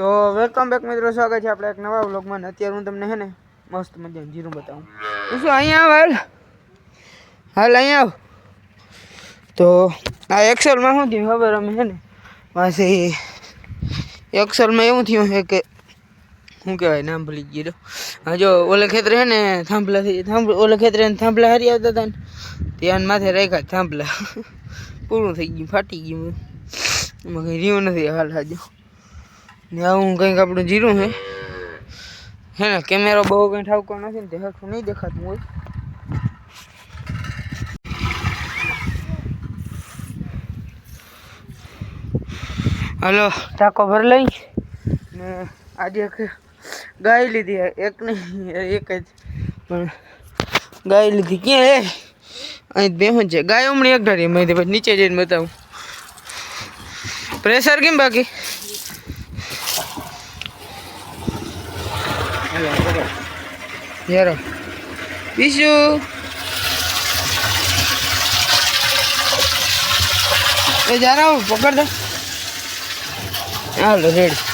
તો welcome back મિત્રો, સ્વાગત છે આપણે એક નવા વ્લોગમાં. અત્યારે હું તમને હે ને મસ્ત મજાનું જીરું બતાવું. શું અહીંયા આવ હાલ. હાલ, અહીંયા આવ. તો આ એક્સેલમાં શું થયું? ખબર અમે હે ને પાછી એક્સેલમાં એવું થયું છે કે શું કહેવાય, નામ ભૂલી ગયું હા જો ઓલે ખેતરે હે ને થાંભલા થઈ થાંભ, ઓલે ખેતરે થાંભલા હારી આવતા હતા ને, ત્યાં માથે રાખ્યા થાંભલા. પૂરું થઈ ગયું, ફાટી ગયું. એમાં કંઈ રહ્યું નથી હાલ હાજો ને આવું કંઈક આપણું જીરું છે હે ને, કેમેરો બહુ કંઈ ઠાવકો નથી ને હરખું નહીં દેખાતું હોય. હલો, ટાકો ભર લઈ. ને આજે ગાય લીધી એક નહીં, એક જ. પણ ગાય લીધી ક્યાં હે? અહીં બેહું છે. ગાય હમણાં એક ધારી મેં નીચે જઈને બતાવું. પ્રેશર કેમ બાકી? હાલો પકડ યારો બીજું એ જરા આવું પકડ દે હાલો રેડી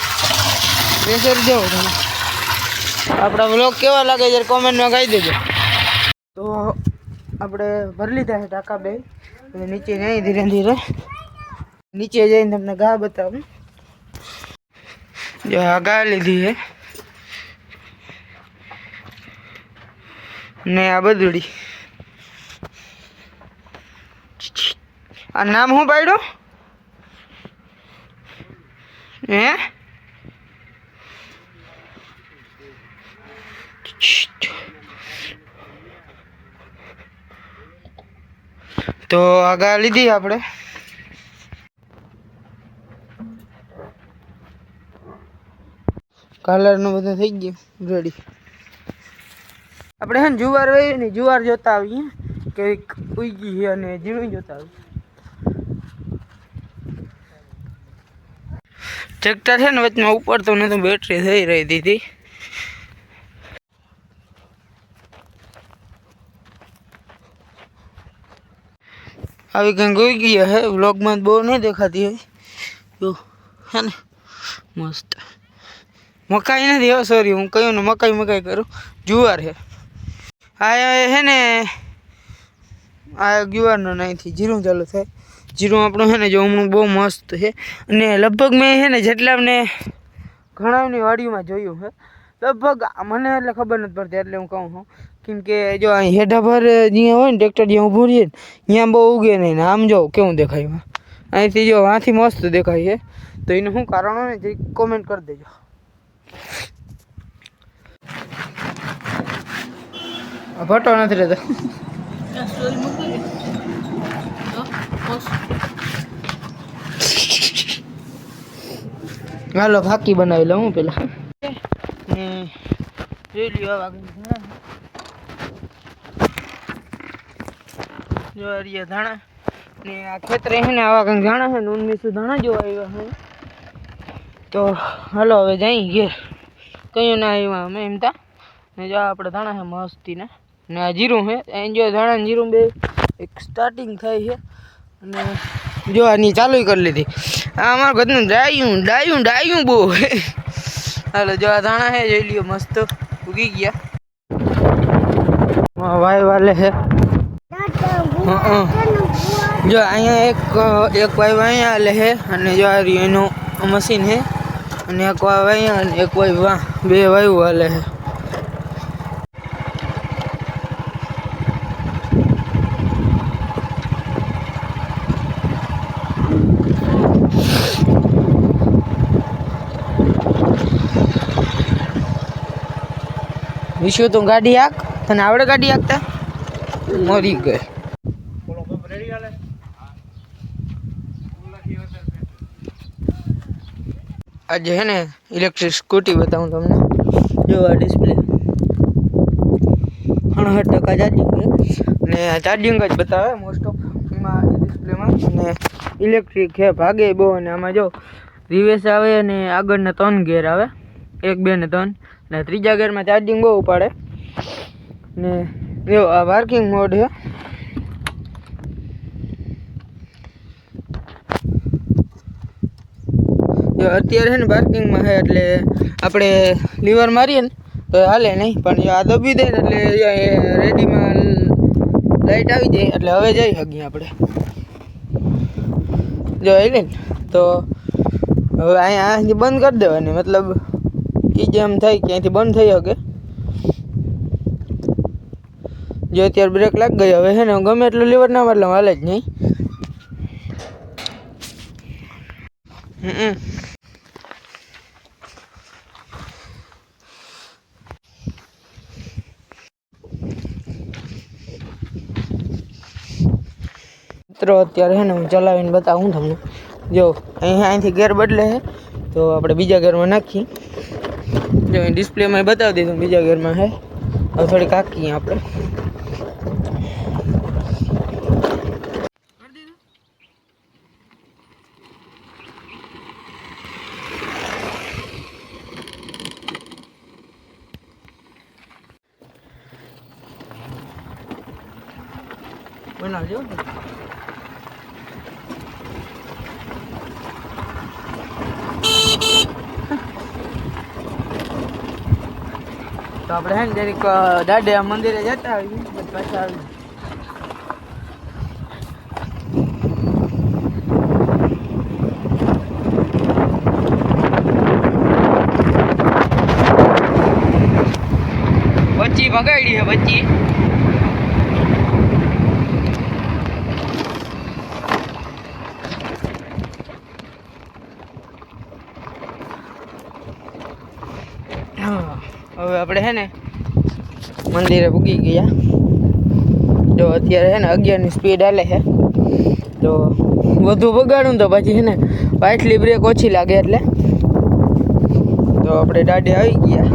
પ્રેશર દેવો તમે આપણા વ્લોગ કેવા લાગે જરા કોમેન્ટમાં કહી દેજો તો આપણે ભરી લીધા છે ટાંકા બે હવે નીચે જઈ ધીરે ધીરે નીચે જઈને તમને ઘા બતાવું જો આ ઘા લીધી છે ને આ બદુડી. આ નામ શું પાડ્યું? હે? તો આગા લીધી આપણે. કલરનું બધું થઈ ગયું રેડી આપણે હે ને જુવાર હોય ને જુવાર જોતા આવીએ. કંઈક ઉગી છે અને ઝીણું જોતા આવીએ. ટ્રેક્ટર છે ને વચમાં ઉપર તો નતું બેટરી થઈ રહી હતી આવી કંઈક ઉગી હે વ્લોગમાં બહુ નહીં દેખાતી હોય. જો, હે ને, મસ્ત. મકાઈ નથી હો સોરી હું કહ્યું ને મકાઈ મકાઈ કરું. જુવાર છે. આ હે ને, આ જુવારનો અહીંથી જીરું ચાલુ થાય. જીરું આપણું છે ને જો હમણાં બહુ મસ્ત છે. અને લગભગ મેં છે ને જેટલા મને ઘણાની વાડીઓમાં જોયું છે લગભગ મને એટલે ખબર નથી પડતી, એટલે હું કહું છું. કેમ કે જો અહીં હેઠા જ્યાં હોય ને ટ્રેક્ટર જ્યાં ઊભું રહીએ ને, ત્યાં બહુ ઉગે નહીં ને, આમ જો કેવું દેખાય અહીંથી જો આથી મસ્ત દેખાય છે. તો એનું શું કારણ હોય ને કોમેન્ટ કરી દેજો. આ ભટ્ટો નથી રહેતો હાલો ભાકી બનાવી લઉં હું પેલા. ને જોઈ લ્યો ધાણા જો આ ધાણા. ને આ ખેતરે છે ને આવા કંઈક છે ને ઉનમીસું ધાણા જોવા આવ્યા છે. તો હાલો, હવે જઈ ઘેર. કયું ના આવ્યા અમે એમ તા. ને જો આપણે ધાણા છે મસ્તી ને આ જીરું છે. એન્જોય ધાણા ને જીરું બે, એક સ્ટાર્ટિંગ થાય છે. અને જો આની ચાલુ કરી લીધી. આ અમારું ઘરનું ડાયું ડાયું ડાયું બહુ. હાલો, જો આ ધાણા છે, જોઈ લ્યો મસ્ત ઉગી ગયા. વાય વાલે છે. જો અહીંયા એક એક વાય અહીંયા હાલે છે અને જો આ એનું મશીન છે. અને એક વાય અહીંયા અને એક વાય વાહ બે વાયુ હાલે છે. વિશુ તું ગાડી હાક તને આવડે ગાડી હાકતા? મરી ગઈ. આજે હે ને ઇલેક્ટ્રિક સ્કૂટી બતાવું તમને. જો આ ડિસ્પ્લે અણસઠ ટકા ચાર્જિંગ ને ચાર્જિંગ જ બતાવે મોસ્ટ ઓફ એમાં ડિસ્પ્લેમાં અને ઇલેક્ટ્રિક છે ભાગે બહુ. અને આમાં જો રિવેસ આવે અને આગળના ત્રણ ગેર આવે. એક, બે ને ત્રણ. ને ત્રીજા ગેરમાં ચાર્જિંગ બહુ ઉપાડે ને એવો આ પાર્કિંગ મોડ છે. જો અત્યારે છે ને પાર્કિંગમાં છે એટલે આપણે લીવર મારીએ ને તો હાલે નહીં. પણ જો આ દબી દે ને એટલે રેડીમાં લાઈટ આવી જાય એટલે હવે જઈ શકીએ આપણે. જો આવી ને તો હવે અહીંયા બંધ કરી દેવાની. મતલબ એ જેમ થાય કે અહીંથી બંધ થઈ શકે. જો અત્યારે બ્રેક લાગી ગઈ હવે હે ને, ગમે એટલું લીવર ના મતલબ હાલે જ નહીં. મિત્રો, અત્યારે હે ને હું ચલાવીને બતાવું તમને. જો અહીંયા અહીંથી ગેર બદલે છે તો આપણે બીજા ગેરમાં નાખીએ. જો અહીં ડિસ્પ્લેમાં બતાવી દીધું બીજા ઘરમાં હે? હવે થોડી કાકીએ આપણે. બનાવજો. તો આપણે હે ને જરીક દાડે મંદિરે જતા આવીએ પછી આવીએ. બચ્ચી ભગાડી છે બચ્ચી હા. હવે આપણે છે ને મંદિરે પૂગી ગયા. જો અત્યારે છે ને અગિયારની સ્પીડ હાલે છે તો વધુ બગાડું તો પછી છે ને પાછલી બ્રેક ઓછી લાગે એટલે. તો આપણે દાડે આવી ગયા.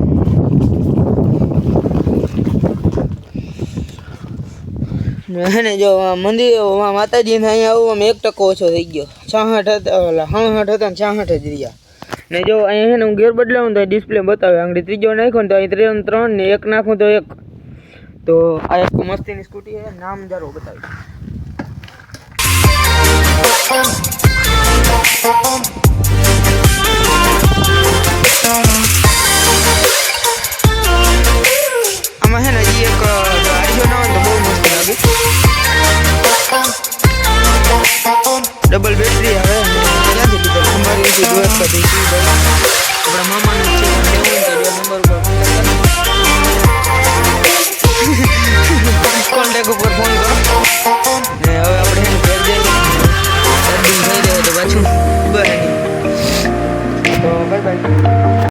ને જો મંદિર માતાજીને અહીંયા આવવામાં એક ટકો ઓછો થઈ ગયો. છાહઠ હતા, ઓલા સાઠ હતા ને છાહઠ જ રહ્યા. ને જો અહીંયા છે ને હું ગેર બદલાવું તો ડિસ્પ્લે બતાવે. આંગળી ત્રીજો નાખ્યો તો અહીં ત્રણ ત્રણ ને એક નાખું તો એક. તો આ એક મસ્તીની સ્કૂટી છે, નામ જારો બતાવી.